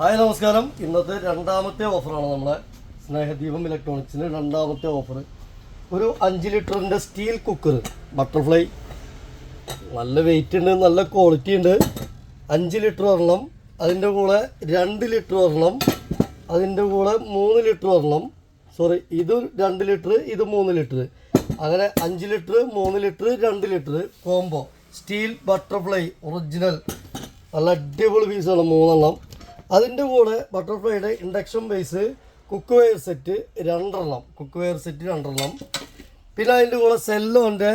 Hi നമസ്കാരം. ഇന്നത്തെ രണ്ടാമത്തെ ഓഫറാണ് നമ്മളെ സ്നേഹദീപം ഇലക്ട്രോണിക്സിന് രണ്ടാമത്തെ ഓഫർ ഒരു അഞ്ച് ലിറ്ററിന്റെ സ്റ്റീൽ കുക്കർ ബട്ടർഫ്ലൈ. നല്ല വെയിറ്റ് ഉണ്ട് നല്ല ക്വാളിറ്റി ഉണ്ട്. അഞ്ച് ലിറ്റർ ഒരെണ്ണം അതിന്റെ കൂടെ രണ്ട് ലിറ്റർ ഒരെണ്ണം അതിന്റെ കൂടെ മൂന്ന് ലിറ്റർ ഒരെണ്ണം. സോറി ഇത് രണ്ട് ലിറ്റർ ഇത് മൂന്ന് ലിറ്റർ. അങ്ങനെ അഞ്ച് ലിറ്റർ മൂന്ന് ലിറ്റർ രണ്ട് litre combo steel Butterfly original നല്ല അടിപൊളി പീസാണ് മൂന്നെണ്ണം. അതിന്റെ കൂടെ ബട്ടർഫ്ലൈയുടെ induction base cookware set രണ്ടെണ്ണം കുക്ക് വെയർ സെറ്റ് രണ്ടെണ്ണം. പിന്നെ അതിന്റെ കൂടെ സെല്ലോന്റെ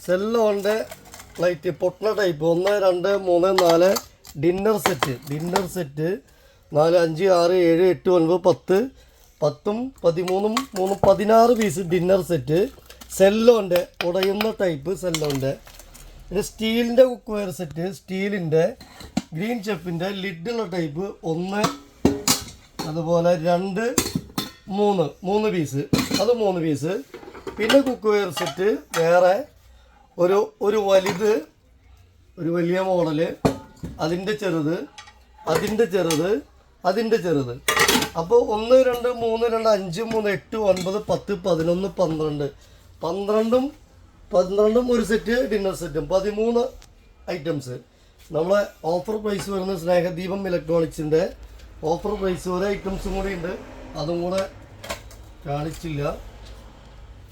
സെല്ലോന്റെ പ്ലേറ്റ് പൊട്ടണ ടൈപ്പ് ഒന്ന് രണ്ട് മൂന്ന് നാല് ഡിന്നർ സെറ്റ് ഡിന്നർ സെറ്റ് നാല് അഞ്ച് ആറ് ഏഴ് എട്ട് ഒൻപത് പത്ത് പത്തും പതിമൂന്നും മൂന്നും പതിനാറ് പീസ് ഡിന്നർ സെറ്റ് സെല്ലോന്റെ ഉടയുന്ന ടൈപ്പ് സെല്ലോന്റെ പിന്നെ സ്റ്റീലിന്റെ കുക്ക് വെയർ സെറ്റ് സ്റ്റീലിന്റെ ഗ്രീൻ ചെപ്പിന്റെ ലിഡുള്ള ടൈപ്പ് ഒന്ന് അതുപോലെ രണ്ട് മൂന്ന്. മൂന്ന് പീസ് അത് മൂന്ന് പീസ് പിന്നെ കുക്ക് വെയർ സെറ്റ് വേറെ ഒരു ഒരു വലുത് ഒരു വലിയ മോഡൽ അതിന്റെ ചെറുത് അതിന്റെ ചെറുത് അതിന്റെ ചെറുത്. അപ്പോൾ ഒന്ന് രണ്ട് മൂന്ന് രണ്ട് അഞ്ച് മൂന്ന് എട്ട് ഒൻപത് പത്ത് പതിനൊന്ന് പന്ത്രണ്ട്. പന്ത്രണ്ടും പന്ത്രണ്ടും ഒരു സെറ്റ് ഡിന്നർ സെറ്റും പതിമൂന്ന് ഐറ്റംസ് നമ്മളെ ഓഫർ പ്രൈസ് വരുന്ന സ്നേഹദീപം ഇലക്ട്രോണിക്സിന്റെ ഓഫർ പ്രൈസ് ഒരു ഐറ്റംസും കൂടി ഉണ്ട് അതും കൂടെ കാണിച്ചില്ല.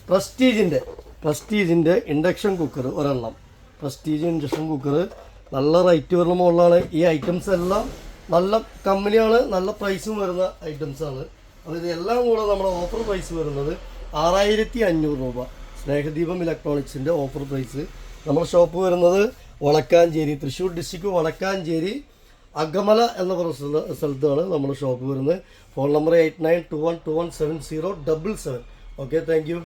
പ്രസ്റ്റീജിന്റെ പ്രസ്റ്റീജിന്റെ ഇൻഡക്ഷൻ കുക്കർ ഒരെണ്ണം. പ്രസ്റ്റീജ് ഇൻഡക്ഷൻ കുക്കർ നല്ല റേറ്റ് വരുന്ന മുകളിലാണ് ഈ ഐറ്റംസ് എല്ലാം നല്ല കമ്പനിയാണ് നല്ല പ്രൈസും വരുന്ന ഐറ്റംസാണ് അപ്പോൾ ഇതെല്ലാം കൂടെ നമ്മുടെ ഓഫർ പ്രൈസ് വരുന്നത് ആറായിരത്തി അഞ്ഞൂറ് രൂപ. സ്നേഹദീപം ഇലക്ട്രോണിക്സിന്റെ ഓഫർ പ്രൈസ് നമ്മുടെ ഷോപ്പ് വരുന്നത് വളക്കാഞ്ചേരി തൃശ്ശൂർ ഡിസ്ട്രിക്ട് വളക്കാഞ്ചേരി അഗമല എന്ന പറഞ്ഞ സ്ഥല- സ്ഥലത്താണ് നമ്മുടെ ഷോപ്പ് വരുന്നത്. Phone number eight nine two one two one seven zero double seven okay thank you